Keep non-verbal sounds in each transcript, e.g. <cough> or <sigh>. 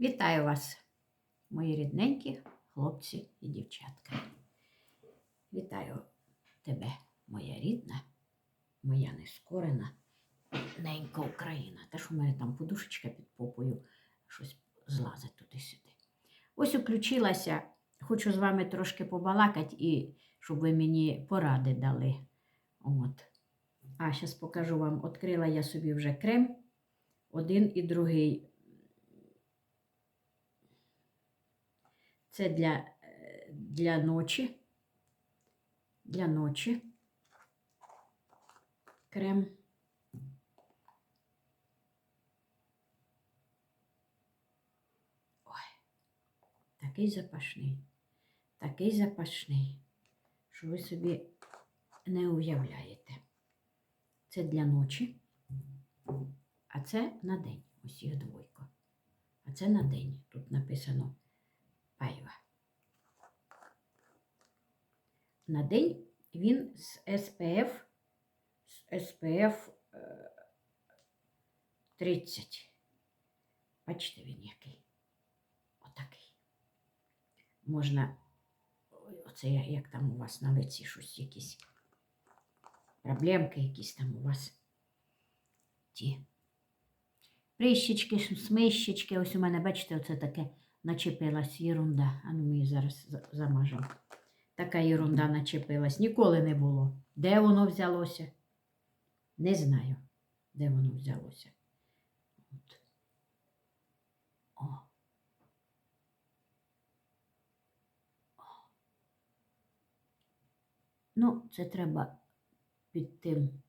Вітаю вас, мої рідненькі хлопці і дівчатка. Вітаю тебе, моя рідна, моя нескорена, ненька Україна. Та що в мене там подушечка під попою, щось злазить туди-сюди. Ось включилася, хочу з вами трошки побалакати і щоб ви мені поради дали. От. А зараз покажу вам, відкрила я собі вже крем, один і другий. Це для, е, для ночі. Для ночі. Крем. Ой, такий запашний, такий запашний, що ви собі не уявляєте. Це для ночі, а це на день. Ось їх двойко. А це на день. Тут написано пайва. На день він з SPF, з е, 30. Бачите, він який? Отакий. Можна, оце як там у вас на лиці щось якісь проблемки, якісь там у вас ті. Прищечки, смищечки. Ось у мене, бачите, оце таке начепилась єрунда. А ну ми її зараз за- замажемо. Така єрунда начепилась. Ніколи не було. Де воно взялося? Не знаю, де воно взялося. От. О. О. Ну, це треба під тим,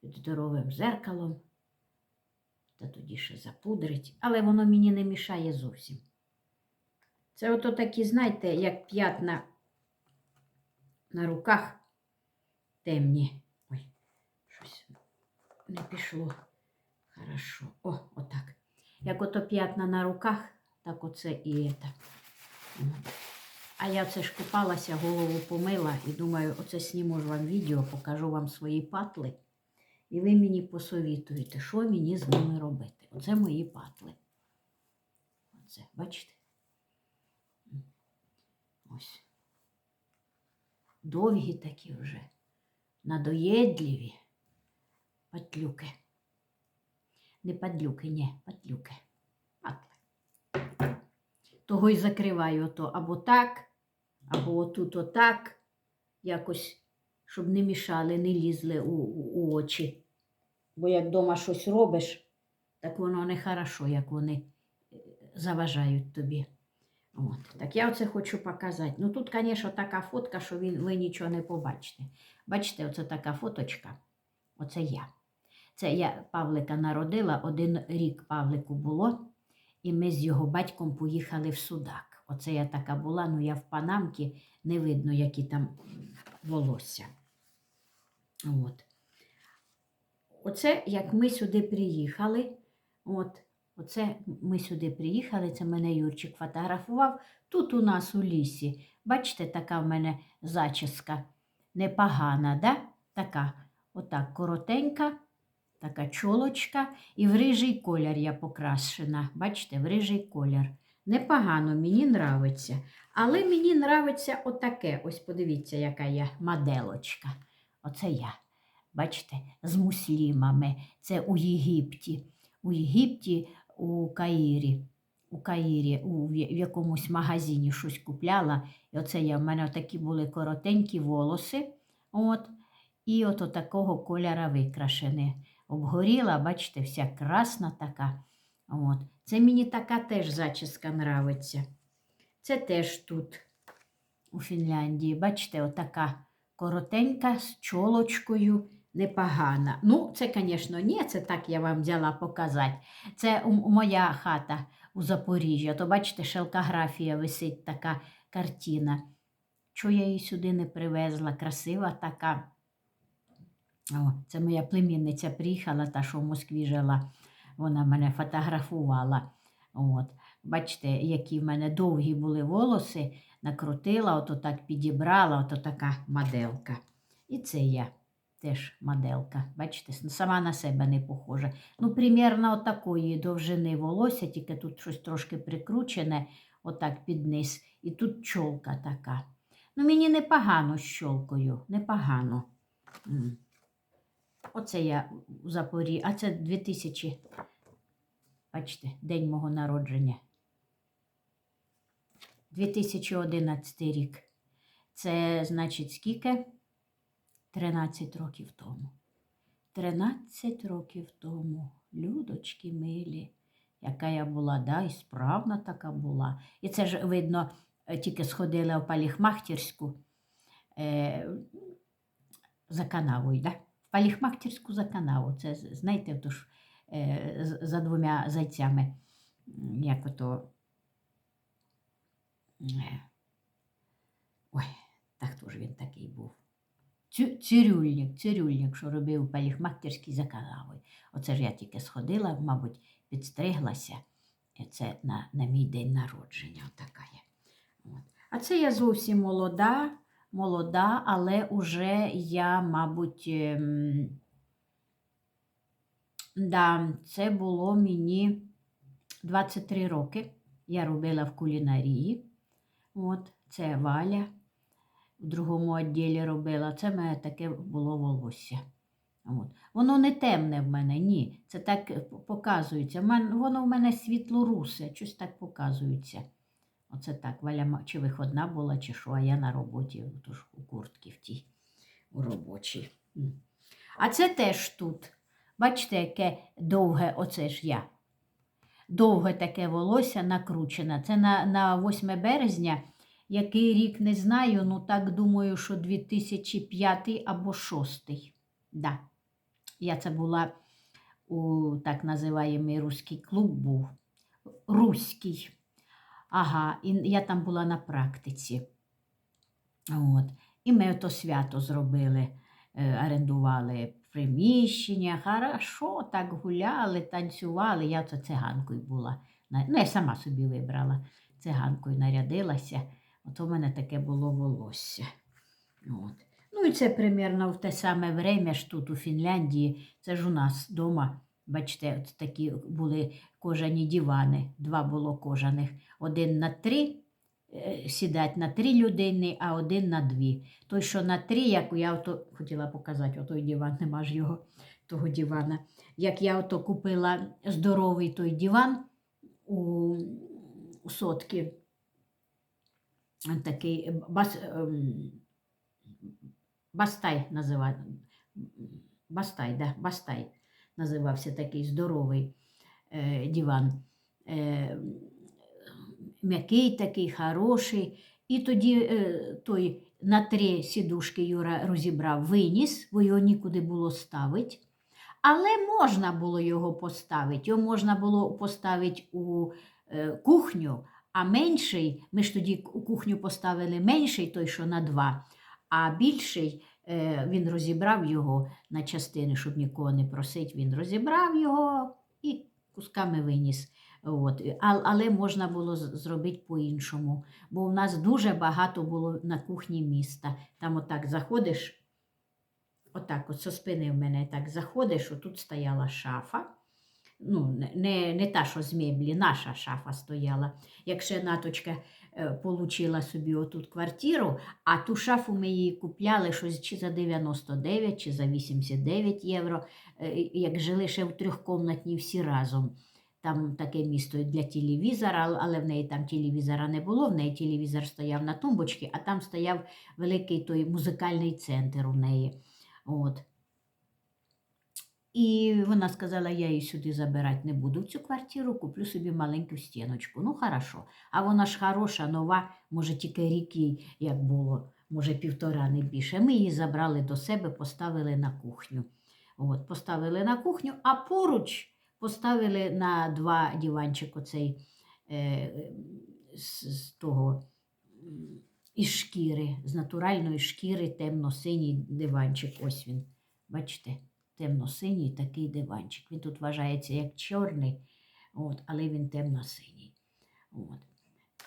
під здоровим зеркалом. Та тоді ще запудрить, але воно мені не мішає зовсім. Це ото такі, знаєте, як п'ятна на руках темні. Ой, щось не пішло. Хорошо. О, отак. Як ото п'ятна на руках, так оце і це. А я це ж купалася, голову помила і думаю, оце сніму ж вам відео, покажу вам свої патли. І ви мені посовітуєте, що мені з ними робити. Оце мої патли. Оце, бачите? Ось. Довгі такі вже, надоєдливі патлюки. Не падлюки, ні, патлюки. Того й закриваю ото або так, або отут отак, якось, щоб не мішали, не лізли у, у, у очі. Бо як вдома щось робиш, так воно не хорошо, як вони е, заважають тобі. От. Так я оце хочу показати. Ну тут, звісно, така фотка, що він, ви нічого не побачите. Бачите, оце така фоточка. Оце я. Це я Павлика народила, один рік Павлику було, і ми з його батьком поїхали в Судак. Оце я така була, ну я в Панамці, не видно, які там волосся. От. Оце як ми сюди приїхали. От, оце ми сюди приїхали, це мене Юрчик фотографував. Тут у нас у лісі. Бачите, така в мене зачіска непогана, да? така, отак, коротенька, така чолочка, і в рижий колір я покрашена. Бачите, в рижий колір. Непогано, мені нравиться. Але мені нравиться отаке. Ось подивіться, яка я моделочка. Оце я. Бачите, з муслімами. Це у Єгипті. У Єгипті, у Каїрі. У Каїрі, у в якомусь магазині щось купляла. І оце я, в мене такі були коротенькі волоси. От, і от такого кольора викрашені. Обгоріла, бачите, вся красна така. От. Це мені така теж зачіска нравиться. Це теж тут, у Фінляндії. Бачите, отака коротенька з чолочкою, непогана. Ну, це, звісно, ні, це так я вам взяла показати. Це моя хата у Запоріжжі. То бачите, шелкографія висить така картина. Чого я її сюди не привезла? Красива така. О, це моя племінниця приїхала, та що в Москві жила. Вона мене фотографувала. От. Бачите, які в мене довгі були волоси, накрутила, ото так підібрала, ото така моделка. І це я. Теж моделка. Бачите, сама на себе не похожа. Ну, примірно такої довжини волосся, тільки тут щось трошки прикручене, отак під низ. І тут чолка така. Ну, мені непогано з чолкою, непогано. Оце я у Запорі, а це 2000, бачите, день мого народження. 2011 рік. Це значить скільки? 13 років тому. 13 років тому. Людочки милі, яка я була, да, і справна така була. І це ж видно, е, тільки сходила в паліхмахтерську е, за канавою, да? В паліхмахтерську за канаву. Це, знаєте, то ж, е, за двома зайцями. Як ото. е, Ой, так хто ж він такий був? Цирюльник, цирюльник, що робив паліхмахтерський за канавою. Оце ж я тільки сходила, мабуть, підстриглася. І це на, на мій день народження. Отака я. От. А це я зовсім молода, молода, але уже я, мабуть, ем, да, це було мені 23 роки. Я робила в кулінарії. От, це Валя в другому відділі робила. Це в мене таке було волосся. От. Воно не темне в мене, ні. Це так показується. Воно в мене світло-русе, щось так показується. Оце так. Валя чи виходна була, чи що, а я на роботі, тож у куртці в тій у робочій. А це теж тут. Бачите, яке довге, оце ж я. Довге таке волосся накручене. Це на, на 8 березня. Який рік не знаю, ну так думаю, що 2005 або 6. Да. Я це була у так називаємий руський клуб був. Руський. Ага, і я там була на практиці. От. І ми то свято зробили, е, орендували приміщення, хорошо, так гуляли, танцювали. Я то циганкою була. Ну, я сама собі вибрала циганкою, нарядилася. От у мене таке було волосся. От. Ну і це примерно в те саме время ж тут у Фінляндії. Це ж у нас вдома. Бачите, от такі були кожані дивани. Два було кожаних. Один на три е, сідать на три людини, а один на дві. Той, що на три, як я ото хотіла показати, отой диван, нема ж його, того дивана. Як я ото купила здоровий той диван у, у сотки, такий бас, ем, Бастай називав. Бастай, да, Бастай називався такий здоровий е, диван. Е, м'який такий, хороший. І тоді е, той на три сідушки Юра розібрав, виніс, бо його нікуди було ставити. Але можна було його поставити. Його можна було поставити у е, кухню, а менший, ми ж тоді у кухню поставили менший, той, що на два, а більший е, він розібрав його на частини, щоб нікого не просить. Він розібрав його і кусками виніс. От. Але можна було зробити по-іншому, бо у нас дуже багато було на кухні міста. Там отак заходиш, отак, от со спини в мене так заходиш, отут стояла шафа. Ну, не- не, та, що з меблі, наша шафа стояла. Як ще наточка е, получила собі отут квартиру, а ту шафу ми її купляли щось чи за 99, чи за 89 євро, е, як жили ще в трьохкомнатній всі разом. Там таке місто для телевізора, але в неї там телевізора не було. В неї телевізор стояв на тумбочці, а там стояв великий той музикальний центр у неї. От. І вона сказала, я її сюди забирати не буду в цю квартиру, куплю собі маленьку стіночку. Ну, хорошо. А вона ж хороша, нова, може, тільки рік їй, як було, може, півтора не більше. Ми її забрали до себе, поставили на кухню. От, поставили на кухню, а поруч поставили на два диванчик оцей е, з, з того із шкіри, з натуральної шкіри темно-синій диванчик. Ось він. Бачите, темно-синій такий диванчик. Він тут вважається як чорний, от, але він темно-синій. От.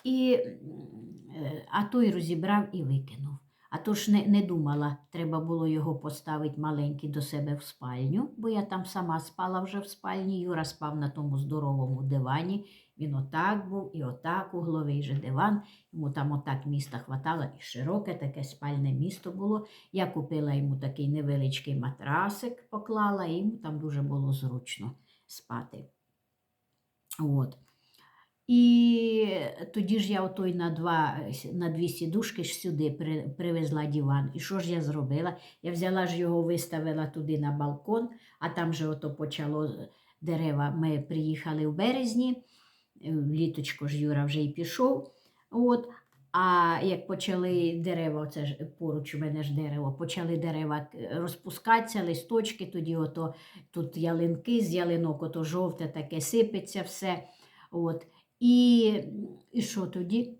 І, е, а той розібрав і викинув. А то ж не, не думала, треба було його поставити маленький до себе в спальню, бо я там сама спала вже в спальні. Юра спав на тому здоровому дивані. Він отак був, і отак угловий же диван. Йому там отак міста хватало, і широке таке спальне місто було. Я купила йому такий невеличкий матрасик, поклала, і йому там дуже було зручно спати. От. І тоді ж я отой на, два, на дві сідушки ж сюди привезла диван. І що ж я зробила? Я взяла ж його, виставила туди на балкон, а там же ото почало дерева. Ми приїхали в березні, е, літочко ж Юра вже й пішов. От. А як почали дерева, оце ж поруч у мене ж дерево, почали дерева е, розпускатися, листочки, тоді ото тут ялинки з ялинок, ото жовте таке сипеться все. От. І, і що тоді?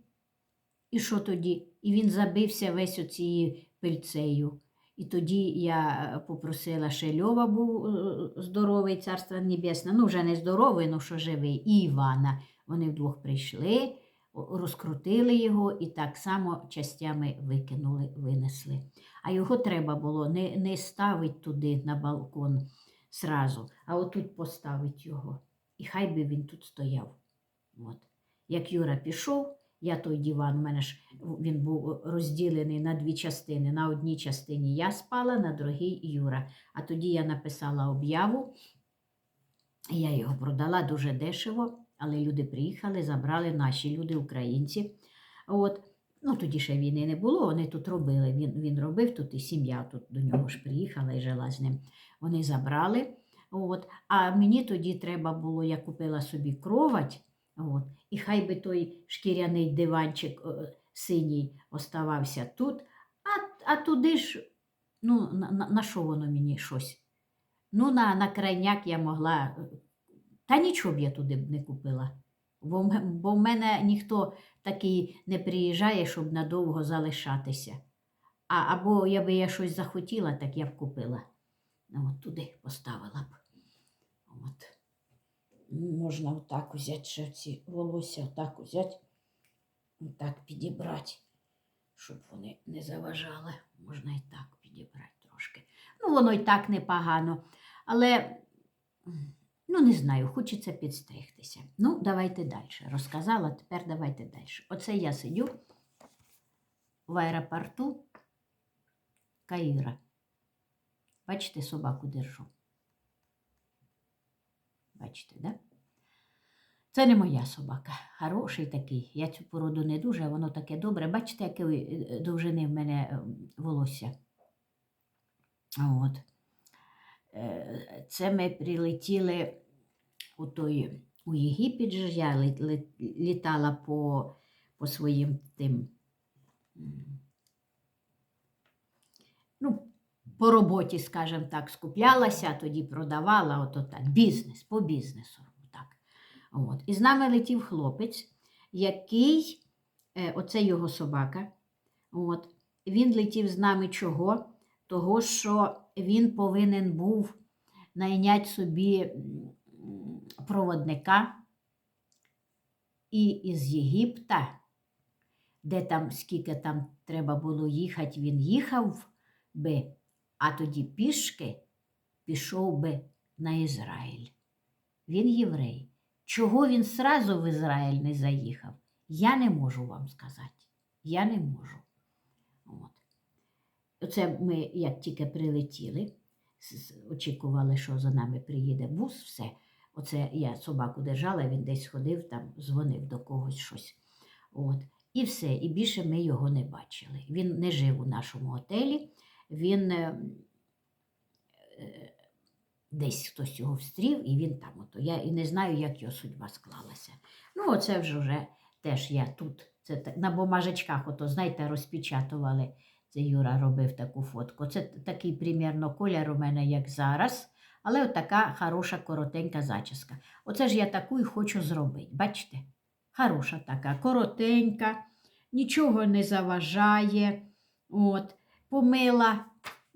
І що тоді? І він забився весь оцією пильцею. І тоді я е, попросила, ще Льова був е, здоровий, царство небесне, ну вже не здоровий, ну що живий, і Івана. Вони вдвох прийшли, розкрутили його і так само частями викинули, винесли. А його треба було не, не ставити туди на балкон сразу, а отут поставити його. І хай би він тут стояв. От. Як Юра пішов, я той диван, у мене ж він був розділений на дві частини. На одній частині я спала, на другій Юра. А тоді я написала об'яву, я його продала дуже дешево, але люди приїхали, забрали наші люди, українці. От. Ну, тоді ще війни не було, вони тут робили. Він, він робив тут, і сім'я тут до нього ж приїхала і жила з ним. Вони забрали. От. А мені тоді треба було, я купила собі кровать. От. І хай би той шкіряний диванчик е, синій оставався тут, а, а туди ж, ну, на, на, що воно мені щось? Ну, на, на крайняк я могла. е, Та нічого б я туди не купила. Бо, бо в мене ніхто такий не приїжджає, щоб надовго залишатися. А, або я би я щось захотіла, так я б купила. От туди поставила б. От. Можна отак взяти ще ці волосся, отак взяти, отак підібрати, щоб вони не заважали. Можна і так підібрати трошки. Ну, воно і так непогано. Але, ну, не знаю, хочеться підстригтися. Ну, давайте далі. Розказала, тепер давайте далі. Оце я сидю в аеропорту Каїра. Бачите, собаку держу. Бачите, да? Це не моя собака. Хороший такий. Я цю породу не дуже, воно таке добре. Бачите, якої е, довжини в мене е, волосся. От. Е, Це ми прилетіли у, той, у Єгипет. Я лі- лі- літала по, по своїм тим. м, Ну, по роботі, скажімо так, скуплялася, тоді продавала, ото так, бізнес, по бізнесу. Так. От. І з нами летів хлопець, який, е, оце його собака. От. Він летів з нами чого? Того, що він повинен був найняти собі проводника і із Єгипта, де там, скільки там треба було їхати, він їхав би, а тоді пішки пішов би на Ізраїль. Він єврей. Чого він сразу в Ізраїль не заїхав? Я не можу вам сказати. Я не можу. От. Оце ми, як тільки прилетіли, очікували, що за нами приїде бус, все. Оце я собаку держала, він десь ходив, там дзвонив до когось щось. От. І все, і більше ми його не бачили. Він не жив у нашому готелі, він е, е, десь хтось його встрів, і він там. Ото. Я і не знаю, як його судьба склалася. Ну, оце вже, вже теж я тут. Це на бумажечках, ото, знаєте, розпечатували. Це Юра робив таку фотку. Це такий примірно колір у мене, як зараз. Але така хороша, коротенька зачіска. Оце ж я таку і хочу зробити. Бачите? Хороша така, коротенька, нічого не заважає. От, помила,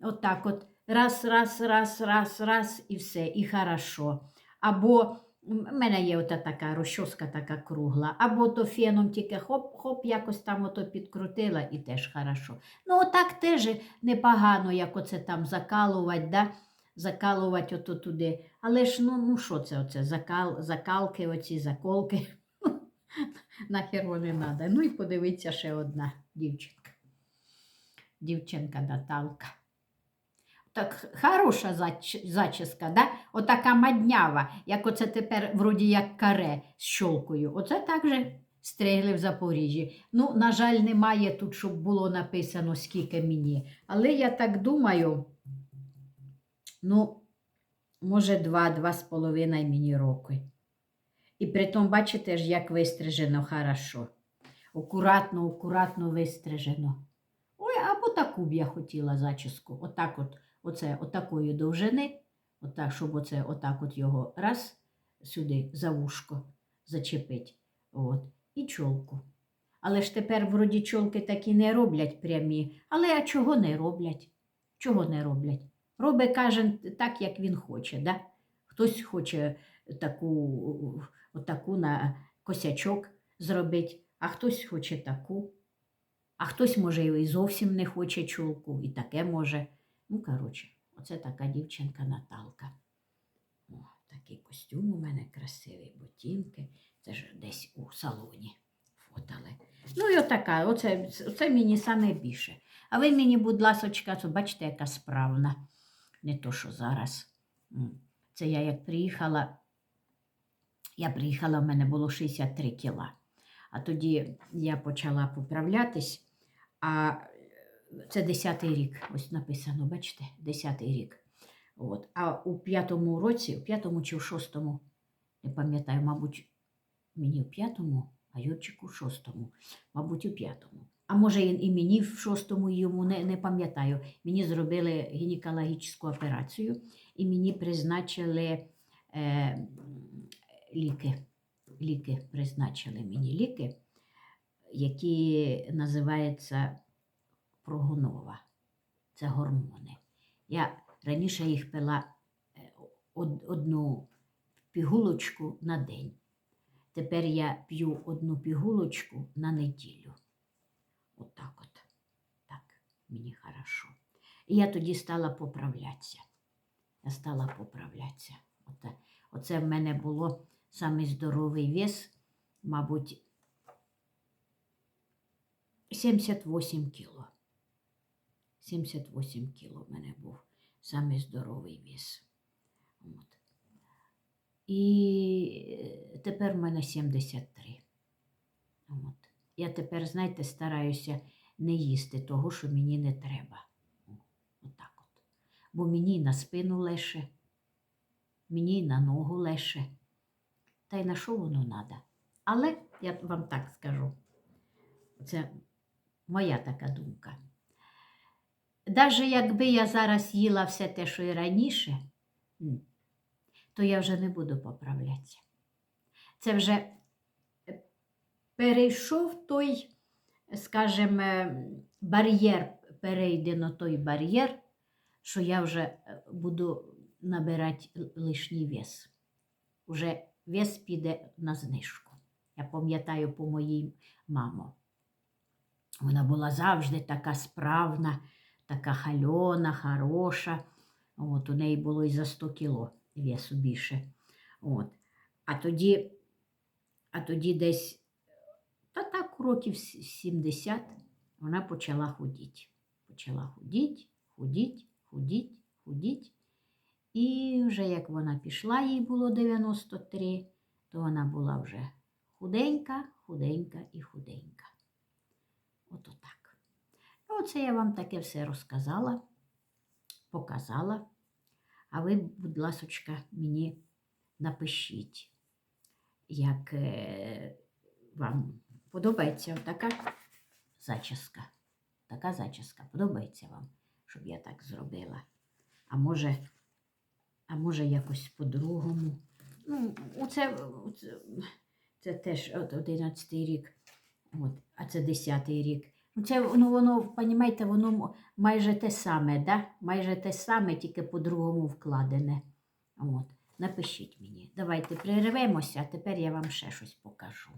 отак от, раз, раз, раз, раз, раз, і все, і хорошо. Або У мене є ота така розчоска така кругла, або то феном тільки хоп-хоп, якось там ото підкрутила і теж хорошо. Ну, отак теж непогано, як оце там закалувати, да? закалувати ото туди. Але ж ну, ну що це оце? Закал, закалки, оці заколки. <laughs> Нахер вони треба. Ну і подивіться ще одна дівчинка. Дівчинка Наталка. Так хороша зач- зачіска, да? отака маднява, як оце тепер вроді як каре з щолкою. Оце так же стригли в Запоріжжі. Ну, на жаль, немає тут, щоб було написано, скільки мені. Але я так думаю, ну, може, два-два з половиною мені роки. І притом, бачите ж, як вистрижено хорошо. Акуратно, акуратно вистрижено. Або таку б я хотіла зачіску. Отак от, оце, отакої довжини, отак, щоб оце, отак от його раз сюди за вушко зачепить. От, і чолку. Але ж тепер вроді чолки такі не роблять прямі. Але а чого не роблять? Чого не роблять? Робить кожен так, як він хоче. Да? Хтось хоче таку, отаку на косячок зробити, а хтось хоче таку. А хтось, може, і зовсім не хоче чулку, і таке може. Ну, коротше, оце така дівчинка Наталка. О, такий костюм у мене красивий, ботинки. Це ж десь у салоні фотали. Ну і отака, оце, оце мені саме більше. А ви мені, будь ласочка, бачите, яка справна. Не то, що зараз. Це я як приїхала, я приїхала, в мене було 63 кіла. А тоді я почала поправлятись, а це 10-й рік, ось написано, бачите, 10-й рік. От. А у п'ятому році, у п'ятому чи в шостому, не пам'ятаю, мабуть, мені в п'ятому, а Юрчику в шостому, мабуть, у п'ятому. А може, і мені в шостому йому не, не пам'ятаю. Мені зробили гінекологічну операцію і мені призначили е, ліки ліки призначили мені ліки, які називаються прогонова. Це гормони. Я раніше їх пила е, одну пігулочку на день. Тепер я п'ю одну пігулочку на неділю. Отак от. Так, мені хорошо. І я тоді стала поправлятися. Я стала поправлятися. Оце, оце в мене було самий здоровий вес, мабуть, 78 кіло. 78 кіло в мене був самий здоровий вес. От. І е, тепер в мене 73. От. Я тепер, знаєте, стараюся не їсти того, що мені не треба. Отак от. Бо мені на спину леше, мені на ногу леше та й на що воно треба. Але я вам так скажу, це моя така думка. Навіть якби я зараз їла все те, що і раніше, то я вже не буду поправлятися. Це вже е, перейшов той, скажімо, бар'єр, перейдено той бар'єр, що я вже е, буду набирати лишній вес. Уже вес піде на знижку. Я пам'ятаю по моїй мамо. Вона була завжди така справна, така хальона, хороша. От, у неї було і за 100 кіло весу більше. От. А тоді, а тоді десь, та так, років 70 вона почала худіти. Почала худіти, худіти, худіти, худіти. І вже як вона пішла, їй було 93, то вона була вже худенька, худенька і худенька. Ото так. Оце я вам таке все розказала, показала. А ви, будь ласочка, мені напишіть, як е, вам подобається така зачіска. Така зачіска подобається вам, щоб я так зробила. А може, а може якось по-другому. Ну, оце, оце, це теж от 11 рік, от, а це 10 рік. Ну, це воно, воно, понімаєте, воно майже те саме, да? майже те саме, тільки по-другому вкладене. От. Напишіть мені. Давайте перервемося, а тепер я вам ще щось покажу.